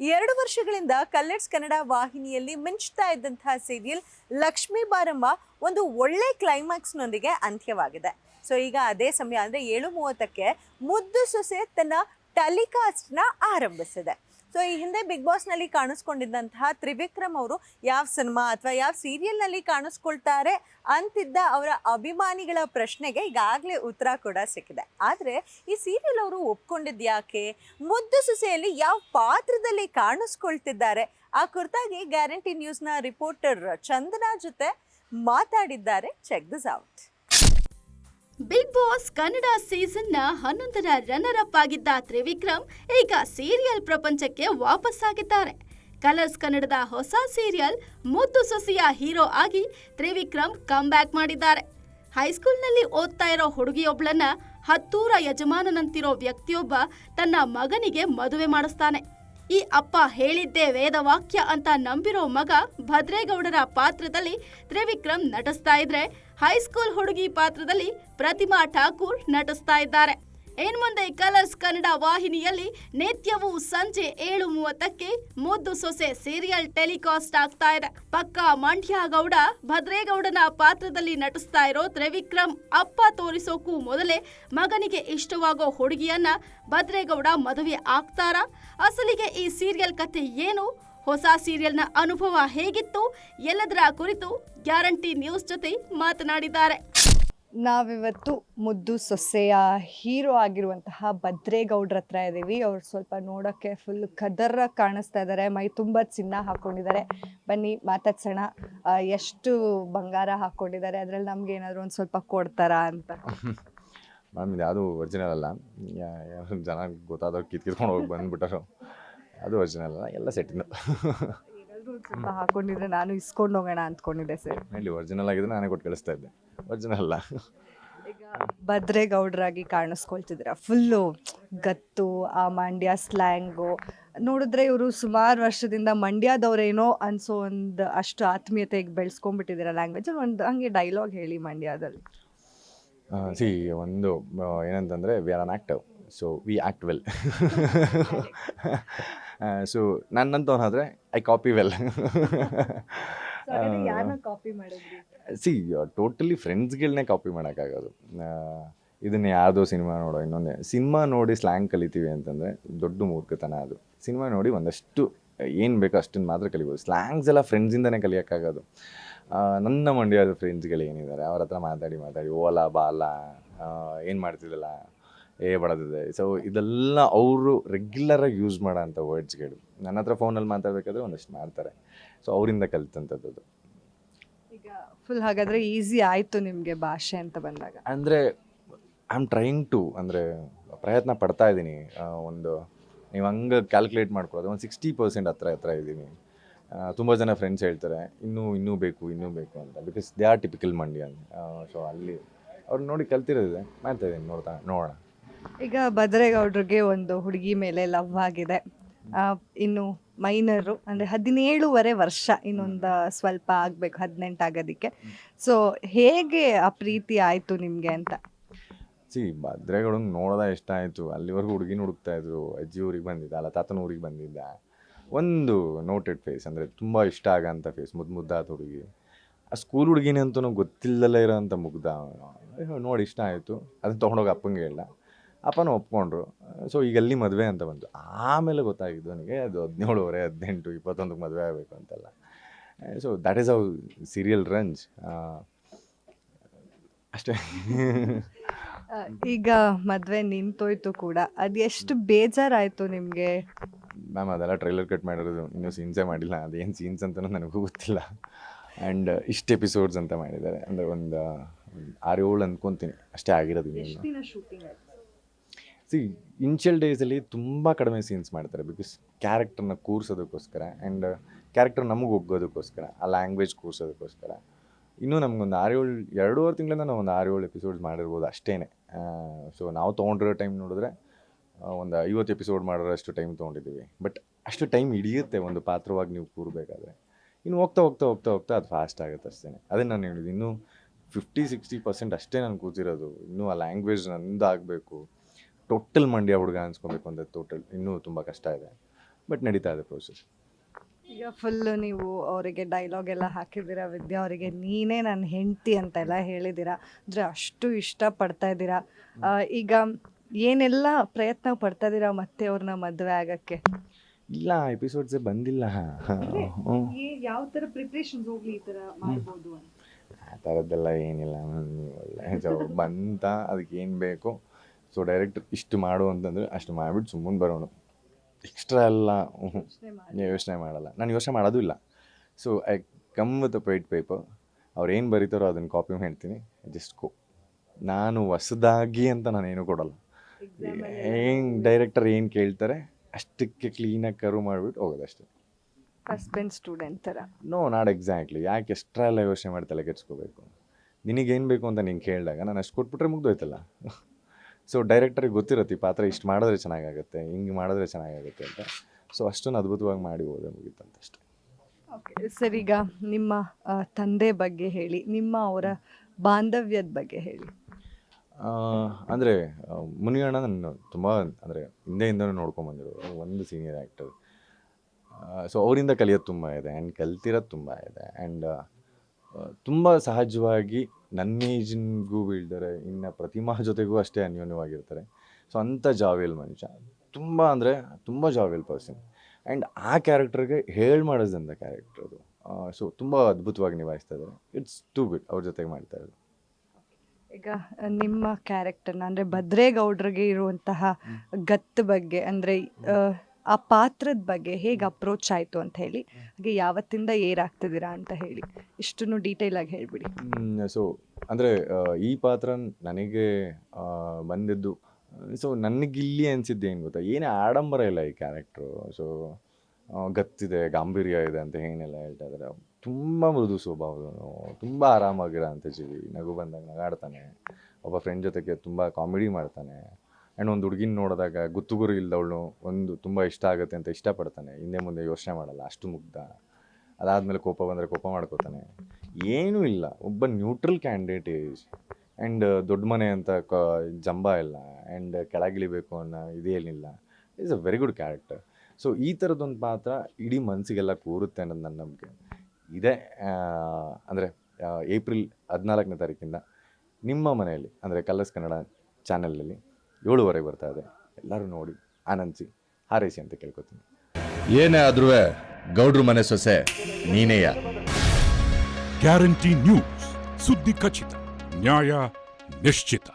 ಎರಡು ವರ್ಷಗಳಿಂದ ಕಲ್ಲರ್ಸ್ ಕನ್ನಡ ವಾಹಿನಿಯಲ್ಲಿ ಮಿಂಚ್ತಾ ಇದ್ದಂತಹ ಸೀರಿಯಲ್ ಲಕ್ಷ್ಮೀ ಬಾರಮ್ಮ ಒಂದು ಒಳ್ಳೆ ಕ್ಲೈಮ್ಯಾಕ್ಸ್ನೊಂದಿಗೆ ಅಂತ್ಯವಾಗಿದೆ. ಸೊ, ಈಗ ಅದೇ ಸಮಯ ಅಂದರೆ ಏಳು ಮೂವತ್ತಕ್ಕೆ ಮುದ್ದು ಸೊಸೆ ತನ್ನ ಟೆಲಿಕಾಸ್ಟ್ನ ಆರಂಭಿಸಿದೆ. ಸೊ ಈ ಹಿಂದೆ ಬಿಗ್ ಬಾಸ್ನಲ್ಲಿ ಕಾಣಿಸ್ಕೊಂಡಿದ್ದಂತಹ ತ್ರಿವಿಕ್ರಮ್ ಅವರು ಯಾವ ಸಿನಿಮಾ ಅಥವಾ ಯಾವ ಸೀರಿಯಲ್ನಲ್ಲಿ ಕಾಣಿಸ್ಕೊಳ್ತಾರೆ ಅಂತಿದ್ದ ಅವರ ಅಭಿಮಾನಿಗಳ ಪ್ರಶ್ನೆಗೆ ಈಗಾಗಲೇ ಉತ್ತರ ಕೂಡ ಸಿಕ್ಕಿದೆ. ಆದರೆ ಈ ಸೀರಿಯಲ್ ಅವರು ಒಪ್ಕೊಂಡಿದ್ದು ಯಾಕೆ? ಮುದ್ದು ಸುಸೆಯಲ್ಲಿ ಯಾವ ಪಾತ್ರದಲ್ಲಿ ಕಾಣಿಸ್ಕೊಳ್ತಿದ್ದಾರೆ? ಆ ಕುರಿತಾಗಿ ಗ್ಯಾರಂಟಿ ನ್ಯೂಸ್ನ ರಿಪೋರ್ಟರ್ ಚಂದನಾ ಜೊತೆ ಮಾತಾಡಿದ್ದಾರೆ. Check this out Bigg Boss Kannada ಸೀಸನ್ನ ಹನ್ನೊಂದರ ರನ್ನರ್ ಅಪ್ ಆಗಿದ್ದ ತ್ರಿವಿಕ್ರಮ್ ಈಗ ಸೀರಿಯಲ್ ಪ್ರಪಂಚಕ್ಕೆ ವಾಪಸ್ಸಾಗಿದ್ದಾರೆ ಕಲರ್ಸ್ ಕನ್ನಡದ ಹೊಸ ಸೀರಿಯಲ್ ಮುದ್ದು ಸೊಸೆಯ ಹೀರೋ ಆಗಿ ತ್ರಿವಿಕ್ರಮ್ ಕಮ್ ಬ್ಯಾಕ್ ಮಾಡಿದ್ದಾರೆ. ಹೈಸ್ಕೂಲ್ನಲ್ಲಿ ಓದ್ತಾ ಇರೋ ಹುಡುಗಿಯೊಬ್ಳನ್ನ ಹತ್ತೂರ ಯಜಮಾನನಂತಿರೋ ವ್ಯಕ್ತಿಯೊಬ್ಬ ತನ್ನ ಮಗನಿಗೆ ಮದುವೆ ಮಾಡಿಸ್ತಾನೆ. ಈ ಅಪ್ಪ ಹೇಳಿದ್ದೇ ವೇದವಾಕ್ಯ ಅಂತ ನಂಬಿರೋ ಮಗ ಭದ್ರೇಗೌಡರ ಪಾತ್ರದಲ್ಲಿ ತ್ರಿವಿಕ್ರಮ್ ನಟಿಸ್ತಾ ಇದ್ರೆ ಹೈಸ್ಕೂಲ್ ಹುಡುಗಿ ಪಾತ್ರದಲ್ಲಿ ಪ್ರತಿಮಾ ಠಾಕೂರ್ ನಟಿಸ್ತಾ ಇದ್ದಾರೆ. ಇನ್ ಮುಂದೆ ಕಲರ್ಸ್ ಕನ್ನಡ ವಾಹಿನಿಯಲ್ಲಿ ನಿತ್ಯವೂ ಸಂಜೆ ಏಳು ಮೂವತ್ತಕ್ಕೆ ಮುದ್ದು ಸೊಸೆ ಸೀರಿಯಲ್ ಟೆಲಿಕಾಸ್ಟ್ ಆಗ್ತಾ ಇದೆ. ಪಕ್ಕ ಮಂಡ್ಯ ಗೌಡ ಭದ್ರೇಗೌಡನ ಪಾತ್ರದಲ್ಲಿ ನಟಿಸ್ತಾ ಇರೋ ತ್ರಿವಿಕ್ರಮ್ ಅಪ್ಪ ತೋರಿಸೋಕ್ಕೂ ಮೊದಲೇ ಮಗನಿಗೆ ಇಷ್ಟವಾಗೋ ಹುಡುಗಿಯನ್ನ ಭದ್ರೇಗೌಡ ಮದುವೆ ಆಗ್ತಾರ? ಅಸಲಿಗೆ ಈ ಸೀರಿಯಲ್ ಕಥೆ ಏನು? ಹೊಸ ಸೀರಿಯಲ್ನ ಅನುಭವ ಹೇಗಿತ್ತು? ಎಲ್ಲದರ ಕುರಿತು ಗ್ಯಾರಂಟಿ ನ್ಯೂಸ್ ಜೊತೆ ಮಾತನಾಡಿದ್ದಾರೆ. ನಾವಿವತ್ತು ಮುದ್ದು ಸೊಸೆಯ ಹೀರೋ ಆಗಿರುವಂತಹ ಭದ್ರೇಗೌಡ್ರ ಹತ್ರ ಇದ್ದೀವಿ ಅವ್ರು ಸ್ವಲ್ಪ ನೋಡೋಕ್ಕೆ ಫುಲ್ ಕದರ ಕಾಣಿಸ್ತಾ ಇದ್ದಾರೆ ಮೈ ತುಂಬ ಚಿನ್ನ ಹಾಕ್ಕೊಂಡಿದ್ದಾರೆ ಬನ್ನಿ, ಮಾತಾಡ್ಸೋಣ. ಎಷ್ಟು ಬಂಗಾರ ಹಾಕ್ಕೊಂಡಿದ್ದಾರೆ ಅದ್ರಲ್ಲಿ ನಮ್ಗೆ ಏನಾದರೂ ಒಂದು ಸ್ವಲ್ಪ ಕೊಡ್ತಾರಾ ಅಂತ. ಮ್ಯಾಮ್, ಇದು ಯಾವುದು ಒರಿಜಿನಲ್ ಅಲ್ಲ. ಜನ ಗೊತ್ತಾದವ್ರು ಕಿತ್ಕಿತ್ಕೊಂಡು ಹೋಗಿ ಬಂದ್ಬಿಟ್ಟರು ಅದು ಒರಿಜಿನಲ್ ಅಲ್ಲ. ಎಲ್ಲ ಸೆಟ್ಟಿಂದ ಸ್ವಲ್ಪ ಹಾಕ್ಕೊಂಡಿದ್ರೆ ನಾನು ಇಸ್ಕೊಂಡು ಹೋಗೋಣ ಅಂದ್ಕೊಂಡಿದ್ದೆ ಸರ್. ಹೇಳಿ ಒರಿಜಿನಲ್ ಆಗಿದ್ರೆ ನಾನೇ ಕೊಟ್ಟು ಕಳಿಸ್ತಾ ಇದ್ದೆ. ಒರಿಜಿನಲ್ ಅಲ್ಲ. ಈಗ ಭದ್ರೇಗೌಡರಾಗಿ ಕಾಣಿಸ್ಕೊಳ್ತಿದ್ರ ಫುಲ್ಲು ಗತ್ತು ಆ ಮಂಡ್ಯ ಸ್ಲ್ಯಾಂಗು ನೋಡಿದ್ರೆ ಇವರು ಸುಮಾರು ವರ್ಷದಿಂದ ಮಂಡ್ಯದವ್ರೇನೋ ಅನ್ಸೋ ಒಂದು ಅಷ್ಟು ಆತ್ಮೀಯತೆಗೆ ಬೆಳೆಸ್ಕೊಂಡ್ಬಿಟ್ಟಿದ್ದೀರ ಲ್ಯಾಂಗ್ವೇಜ್ ಒಂದು ಹಂಗೆ ಡೈಲಾಗ್ ಹೇಳಿ ಮಂಡ್ಯದಲ್ಲಿ. ಸಿ ಒಂದು ಆ, ಏನಂತಂದರೆ we are on active so we act well so ನನ್ನಂತವನಾದರೆ I copy well see totally ಫ್ರೆಂಡ್ಸ್ಗಳನ್ನೇ copy ಮಾಡೋಕ್ಕಾಗೋದು. ಇದನ್ನು ಯಾವುದೋ ಸಿನಿಮಾ ನೋಡೋ ಇನ್ನೊಂದೇ. ಸಿನಿಮಾ ನೋಡಿ ಸ್ಲ್ಯಾಂಗ್ ಕಲಿತೀವಿ ಅಂತಂದರೆ ದೊಡ್ಡ ಮೂರ್ಖತನ ಅದು. ಸಿನಿಮಾ ನೋಡಿ ಒಂದಷ್ಟು ಏನು ಬೇಕೋ ಅಷ್ಟನ್ನು ಮಾತ್ರ ಕಲಿಬೋದು. ಸ್ಲ್ಯಾಂಗ್ಸ್ ಎಲ್ಲ ಫ್ರೆಂಡ್ಸಿಂದನೇ ಕಲಿಯೋಕ್ಕಾಗೋದು. ನನ್ನ ಮಂಡ್ಯದ ಫ್ರೆಂಡ್ಸ್ಗಳು ಏನಿದ್ದಾರೆ ಅವ್ರ ಹತ್ರ ಮಾತಾಡಿ ಮಾತಾಡಿ ಓಲಾ ಬಾಲ ಏನು ಮಾಡ್ತಿದ್ದಲ್ಲ? ಏ ಬಡದಿದೆ. ಸೊ ಇದೆಲ್ಲ ಅವರು ರೆಗ್ಯುಲರಾಗಿ ಯೂಸ್ ಮಾಡೋ ಅಂಥ ವರ್ಡ್ಸ್ಗಳು ನನ್ನ ಹತ್ರ ಫೋನಲ್ಲಿ ಮಾತಾಡಬೇಕಾದ್ರೆ ಒಂದಷ್ಟು ಮಾಡ್ತಾರೆ. ಸೊ ಅವರಿಂದ ಕಲಿತಂಥದ್ದು ಈಗ ಫುಲ್ ಹಾಗಾದ್ರೆ ಈಸಿ ಆಯ್ತು ನಿಮಗೆ ಭಾಷೆ ಅಂತ ಬಂದಾಗ? ಅಂದರೆ ಐ ಆಮ್ ಟ್ರೈಂಗ್ ಟು ಅಂದರೆ ಪ್ರಯತ್ನ ಪಡ್ತಾ ಇದ್ದೀನಿ. ಒಂದು ನೀವು ಹಂಗೆ ಕ್ಯಾಲ್ಕುಲೇಟ್ ಮಾಡ್ಕೊಳ್ಳೋದು. ಒಂದು ಸಿಕ್ಸ್ಟಿ ಪರ್ಸೆಂಟ್ ಹತ್ರ ಹತ್ರ ಇದ್ದೀನಿ. ತುಂಬ ಜನ ಫ್ರೆಂಡ್ಸ್ ಹೇಳ್ತಾರೆ ಇನ್ನೂ ಇನ್ನೂ ಬೇಕು ಇನ್ನೂ ಬೇಕು ಅಂತ. Because they are typical Mandyan so ಅಲ್ಲಿ ಅವ್ರು ನೋಡಿ ಕಲ್ತಿರೋದಿದೆ. ಮಾಡ್ತಾ ಇದ್ದೀನಿ ನೋಡ್ತಾ ನೋಡೋಣ. ಈಗ ಭದ್ರೇಗೌಡ್ರಿಗೆ ಒಂದು ಹುಡುಗಿ ಮೇಲೆ ಲವ್ ಆಗಿದೆ. ಇನ್ನು ಮೈನರು ಅಂದರೆ ಹದಿನೇಳುವರೆ ವರ್ಷ ಇನ್ನೊಂದು ಸ್ವಲ್ಪ ಆಗಬೇಕು, ಹದಿನೆಂಟು ಆಗೋದಕ್ಕೆ. ಸೊ ಹೇಗೆ ಆ ಪ್ರೀತಿ ಆಯಿತು ನಿಮಗೆ ಅಂತ? ಸಿ ಭದ್ರೇಗೌಡಂಗೆ ನೋಡೋದ ಇಷ್ಟ ಆಯಿತು? ಅಲ್ಲಿವರೆಗೂ ಹುಡುಗಿನ ಹುಡುಕ್ತಾ ಇದ್ರು, ಅಜ್ಜಿ ಊರಿಗೆ ಬಂದಿದ್ದ, ಅಲ್ಲ ತಾತನ ಊರಿಗೆ ಬಂದಿದ್ದ. ಒಂದು ನೋಟೆಡ್ ಫೇಸ್ ಅಂದರೆ ತುಂಬ ಇಷ್ಟ ಆಗೋಂಥ ಫೇಸ್ ಮುದ್ದು ಮುದ್ದಾದ ಹುಡುಗಿ. ಆ ಸ್ಕೂಲ್ ಹುಡುಗಿನೇ ಅಂತೂ ಗೊತ್ತಿಲ್ಲದಲ್ಲೇ ಇರೋಂಥ ಮುಗ್ಧ ನೋಡಿ, ಇಷ್ಟ ಆಯಿತು. ಅದನ್ನ ತೊಗೊಂಡೋಗಿ ಅಪ್ಪಂಗೆ ಹೇಳ. ಅಪ್ಪನೂ ಒಪ್ಕೊಂಡ್ರು. ಸೊ ಈಗ ಅಲ್ಲಿ ಮದುವೆ ಅಂತ ಬಂತು. ಆಮೇಲೆ ಗೊತ್ತಾಗಿದ್ದು ನನಗೆ ಅದು ಹದಿನೇಳುವರೆ ಹದಿನೆಂಟು ಇಪ್ಪತ್ತೊಂದಕ್ಕೆ ಮದುವೆ ಆಗಬೇಕು ಅಂತೆಲ್ಲ. So that is of serial range ಅಷ್ಟೇ. ಈಗ ಮದುವೆ ನಿಂತೋಯ್ತು ಕೂಡ. ಅದು ಎಷ್ಟು ಬೇಜಾರಾಯಿತು ನಿಮಗೆ? ಮ್ಯಾಮ್ ಅದೆಲ್ಲ ಟ್ರೈಲರ್ ಕಟ್ ಮಾಡಿರೋದು. ಇನ್ನೂ ಸೀನ್ಸೇ ಮಾಡಿಲ್ಲ. ಅದೇನು ಸೀನ್ಸ್ ಅಂತಲೂ ನನಗೂ ಗೊತ್ತಿಲ್ಲ. ಆ್ಯಂಡ್ ಇಷ್ಟು ಎಪಿಸೋಡ್ಸ್ ಅಂತ ಮಾಡಿದ್ದಾರೆ. ಅಂದರೆ ಒಂದು ಆರು ಏಳು ಅಂದ್ಕೊತೀನಿ. ಅಷ್ಟೇ ಆಗಿರೋದು ಸಿ ಇನ್ಷಿಯಲ್ ಡೇಸಲ್ಲಿ ತುಂಬ ಕಡಿಮೆ ಸೀನ್ಸ್ ಮಾಡ್ತಾರೆ ಬಿಕಾಸ್ ಕ್ಯಾರೆಕ್ಟರ್ನ ಕೂರ್ಸೋದಕ್ಕೋಸ್ಕರ ಆ್ಯಂಡ್ ಕ್ಯಾರೆಕ್ಟರ್ ನಮಗೆ ಒಗ್ಗೋದಕ್ಕೋಸ್ಕರ, ಆ ಲ್ಯಾಂಗ್ವೇಜ್ ಕೂರ್ಸೋದಕ್ಕೋಸ್ಕರ. ಇನ್ನೂ ನಮಗೊಂದು ಆರು ಏಳು ಎರಡೂವರೆ ತಿಂಗಳಿಂದ ನಾವು ಒಂದು ಆರು ಏಳು ಎಪಿಸೋಡ್ಸ್ ಮಾಡಿರ್ಬೋದು ಅಷ್ಟೇ ಸೊ ನಾವು ತೊಗೊಂಡಿರೋ ಟೈಮ್ ನೋಡಿದ್ರೆ ಒಂದು ಐವತ್ತು ಎಪಿಸೋಡ್ ಮಾಡೋರಷ್ಟು ಟೈಮ್ ತೊಗೊಂಡಿದ್ದೀವಿ. ಬಟ್ ಅಷ್ಟು ಟೈಮ್ ಹಿಡಿಯುತ್ತೆ ಒಂದು ಪಾತ್ರವಾಗಿ ನೀವು ಕೂರಬೇಕಾದ್ರೆ. ಇನ್ನು ಹೋಗ್ತಾ ಹೋಗ್ತಾ ಹೋಗ್ತಾ ಹೋಗ್ತಾ ಅದು ಫಾಸ್ಟ್ ಆಗುತ್ತೆ ಅಷ್ಟೇ ಅದನ್ನು ನಾನು ಹೇಳಿದ್ದು, ಇನ್ನೂ ಫಿಫ್ಟಿ ಸಿಕ್ಸ್ಟಿ ಪರ್ಸೆಂಟ್ ಅಷ್ಟೇ ನಾನು ಕೂತಿರೋದು. ಇನ್ನೂ ಆ ಲ್ಯಾಂಗ್ವೇಜ್ ನಂದು ಆಗಬೇಕು ಟೋಟಲ್ ಮಂಡ್ಯ ಹುಡುಗ ಅನ್ಸ್ಕೊಬೇಕು ಅಂದರೆ ಟೋಟಲ್ ಇನ್ನೂ ತುಂಬ ಕಷ್ಟ ಇದೆ. ಬಟ್ ನಡೀತಾ ಇದೆ ಪ್ರೋಸೆಸ್ ಈಗ ಫುಲ್ಲು ನೀವು ಅವರಿಗೆ ಡೈಲಾಗ್ ಎಲ್ಲ ಹಾಕಿದ್ದೀರಾ ವಿದ್ಯಾ ಅವರಿಗೆ ನೀನೇ ನನ್ನ ಹೆಂಡತಿ ಅಂತೆಲ್ಲ ಹೇಳಿದ್ದೀರಾ ಅಂದರೆ ಅಷ್ಟು ಇಷ್ಟಪಡ್ತಾ ಇದ್ದೀರಾ. ಆ, ಈಗ ಏನೆಲ್ಲ ಪ್ರಯತ್ನ ಪಡ್ತಾ ಇದ್ದೀರಾ ಮತ್ತೆ ಅವ್ರನ್ನ ಮದುವೆ ಆಗಕ್ಕೆ? ಇಲ್ಲ ಎಪಿಸೋಡ್ಸ್ ಬಂದಿಲ್ಲ. ಯಾವ ಥರ ಪ್ರಿಪ್ರೇಷನ್ಸ್ ಹೋಗ್ಲಿ ಈ ಥರ ಮಾಡ್ಬೋದು ಅಂತ? ಆ ಥರದ್ದೆಲ್ಲ ಏನಿಲ್ಲ ಒಳ್ಳೆ ಸೊ ಬಂತ ಅದಕ್ಕೆ ಏನು ಬೇಕು? ಸೊ ಡೈರೆಕ್ಟ್ ಇಷ್ಟು ಮಾಡು ಅಂತಂದರೆ ಅಷ್ಟು ಮಾಡಿಬಿಟ್ಟು ಸುಮ್ಮನೆ ಬರೋಣ ಎಕ್ಸ್ಟ್ರಾ ಎಲ್ಲ ಯೋಚನೆ ಮಾಡಲ್ಲ. ನಾನು ಯೋಚನೆ ಮಾಡೋದು ಇಲ್ಲ. So I come with a pate paper ಅವ್ರು ಏನು ಬರೀತಾರೋ ಅದನ್ನು ಕಾಪಿ ಮಾಡ್ತೀನಿ. ಜಸ್ಟ್ ಕೋ ನಾನು ಹೊಸದಾಗಿ ಅಂತ ನಾನು ಏನೂ ಕೊಡಲ್ಲ. ಏನು ಡೈರೆಕ್ಟರ್ ಏನು ಕೇಳ್ತಾರೆ ಅಷ್ಟಕ್ಕೆ ಕ್ಲೀನಾಗಿ ಕರು ಮಾಡಿಬಿಟ್ಟು ಹೋಗೋದಷ್ಟೇ. ಹಸ್ಬೆಂಡ್ ಸ್ಟೂಡೆಂಟ್ ಥರ ನೋ ನಾಟ್ ಎಕ್ಸಾಕ್ಟ್ಲಿ ಯಾಕೆ ಎಕ್ಸ್ಟ್ರಾ ಎಲ್ಲ ಯೋಚನೆ ಮಾಡಿ ತಲೆ ಕೆಡ್ಸ್ಕೋಬೇಕು? ನಿನಗೇನು ಬೇಕು ಅಂತ ನೀನು ಕೇಳಿದಾಗ ನಾನು ಅಷ್ಟು ಕೊಟ್ಬಿಟ್ರೆ ಮುಗ್ದೋಯ್ತಲ್ಲ. ಸೊ ಡೈರೆಕ್ಟರಿಗೆ ಗೊತ್ತಿರುತ್ತೆ ಈ ಪಾತ್ರ ಇಷ್ಟು ಮಾಡಿದ್ರೆ ಚೆನ್ನಾಗಾಗುತ್ತೆ ಹಿಂಗೆ ಮಾಡಿದ್ರೆ ಚೆನ್ನಾಗಾಗುತ್ತೆ ಅಂತ. ಸೊ ಅಷ್ಟೊಂದು ಅದ್ಭುತವಾಗಿ ಮಾಡಿ ಹೋದೆ ಮುಗೀತಂತ ಅಷ್ಟೇ. ಓಕೆ ಸರ್ ಈಗ ನಿಮ್ಮ ತಂದೆ ಬಗ್ಗೆ ಹೇಳಿ ನಿಮ್ಮ ಅವರ ಬಾಂಧವ್ಯದ ಬಗ್ಗೆ ಹೇಳಿ. ಅಂದರೆ ಮುನಿಯಣ್ಣ ನಾನು ತುಂಬ ಅಂದರೆ ಹಿಂದೆಯಿಂದನೂ ನೋಡ್ಕೊಂಬಂದಿರೋ ಒಂದು ಸೀನಿಯರ್ ಆ್ಯಕ್ಟರ್ ಸೊ ಅವರಿಂದ ಕಲಿಯೋದು ತುಂಬ ಇದೆ ಆ್ಯಂಡ್ ಕಲ್ತಿರೋದು ತುಂಬ ಇದೆ ಆ್ಯಂಡ್ ತುಂಬ ಸಹಜವಾಗಿ ನನ್ನ ಏಜಿನ್ಗೂ ಬೀಳ್ತಾರೆ ಇನ್ನು ಪ್ರತಿಮಾ ಜೊತೆಗೂ ಅಷ್ಟೇ ಅನ್ಯೋನ್ಯವಾಗಿರ್ತಾರೆ. ಸೊ ಅಂಥ ಜಾವೇಲ್ ಮನುಷ್ಯ. ತುಂಬ ಅಂದರೆ ತುಂಬ ಜಾವೇಲ್ ಪರ್ಸನ್ ಆ್ಯಂಡ್ ಆ ಕ್ಯಾರೆಕ್ಟರ್ಗೆ ಹೇಳಿ ಮಾಡೋದಂಥ ಕ್ಯಾರೆಕ್ಟರ್ ಅದು. ಸೊ ತುಂಬ ಅದ್ಭುತವಾಗಿ ನಿಭಾಯಿಸ್ತಾ ಇದ್ದಾರೆ ಇಟ್ಸ್ ಟೂ ಗುಡ್ ಅವ್ರ ಜೊತೆಗೆ ಮಾಡ್ತಾ ಇರೋದು. ಈಗ ನಿಮ್ಮ ಕ್ಯಾರೆಕ್ಟರ್ನ ಅಂದರೆ ಭದ್ರೇಗೌಡ್ರಿಗೆ ಇರುವಂತಹ ಗತ್ತು ಬಗ್ಗೆ ಅಂದರೆ ಆ ಪಾತ್ರದ ಬಗ್ಗೆ ಹೇಗೆ ಅಪ್ರೋಚ್ ಆಯಿತು ಅಂತ ಹೇಳಿ ಹಾಗೆ ಯಾವತ್ತಿಂದ ಏರಾಗ್ತಿದ್ದೀರಾ ಅಂತ ಹೇಳಿ ಇಷ್ಟನ್ನು ಡೀಟೇಲ್ ಆಗಿ ಹೇಳ್ಬಿಡಿ. ಸೊ ಅಂದರೆ ಈ ಪಾತ್ರ ನನಗೆ ಬಂದಿದ್ದು ಸೊ ನನಗಿಲ್ಲಿ ಅನಿಸಿದ್ದು ಏನು ಗೊತ್ತಾ? ಏನೇ ಆಡಂಬರ ಇಲ್ಲ ಈ ಕ್ಯಾರೆಕ್ಟ್ರು ಸೊ ಗತ್ತಿದೆ ಗಾಂಭೀರ್ಯ ಇದೆ ಅಂತ ಏನೆಲ್ಲ ಹೇಳ್ತಾ ಇದ್ದಾರೆ. ತುಂಬ ಮೃದು ಸ್ವಭಾವದವನು ತುಂಬ ಆರಾಮಾಗಿರೋ ಅಂತ ಜೀವಿ. ನಗು ಬಂದಾಗ ನಗಾಡ್ತಾನೆ ಒಬ್ಬ ಫ್ರೆಂಡ್ ಜೊತೆಗೆ ತುಂಬ ಕಾಮಿಡಿ ಮಾಡ್ತಾನೆ. ಆ್ಯಂಡ್ ಒಂದು ಹುಡುಗಿನ ನೋಡಿದಾಗ ಗುತ್ತುಗುರು ಇಲ್ಲದವಳು ಒಂದು ತುಂಬ ಇಷ್ಟ ಆಗುತ್ತೆ ಅಂತ ಇಷ್ಟಪಡ್ತಾನೆ. ಹಿಂದೆ ಮುಂದೆ ಯೋಚನೆ ಮಾಡಲ್ಲ, ಅಷ್ಟು ಮುಗ್ಧ. ಅದಾದಮೇಲೆ ಕೋಪ ಬಂದರೆ ಕೋಪ ಮಾಡ್ಕೋತಾನೆ. ಏನೂ ಇಲ್ಲ. ಒಬ್ಬ ನ್ಯೂಟ್ರಲ್ ಕ್ಯಾಂಡಿಡೇಟ್ ಈಸ್ ಆ್ಯಂಡ್ ದೊಡ್ಡ ಮನೆ ಅಂತ ಕ, ಜಂಬ ಇಲ್ಲ. ಆ್ಯಂಡ್ ಕೆಳಗಿಳಿಬೇಕು ಅನ್ನೋ ಇದೇನಿಲ್ಲ is a very good character so ಈ ಥರದೊಂದು ಪಾತ್ರ ಇಡೀ ಮನಸ್ಸಿಗೆಲ್ಲ ಕೂರುತ್ತೆ ಅನ್ನೋದು ನನ್ನ ನಂಬಿಕೆ. ಇದೇ ಅಂದರೆ ಏಪ್ರಿಲ್ ಹದಿನಾಲ್ಕನೇ ತಾರೀಕಿಂದ ನಿಮ್ಮ ಮನೆಯಲ್ಲಿ, ಅಂದರೆ ಕಲರ್ಸ್ ಕನ್ನಡ ಚಾನಲಲ್ಲಿ ಏಳುವರೆಗೆ ಬರ್ತಾ ಇದೆ. ಎಲ್ಲರೂ ನೋಡಿ ಆನಂದಿಸಿ ಹಾರೈಸಿ ಅಂತ ಕೇಳ್ಕೊತೀನಿ. ಏನೇ ಆದ್ರೂ ಗೌಡ್ರ ಮನೆ ಸೊಸೆ ನೀನೇಯ ಗ್ಯಾರಂಟಿ ನ್ಯೂಸ್ ಸುದ್ದಿ ಖಚಿತ ನ್ಯಾಯ ನಿಶ್ಚಿತ.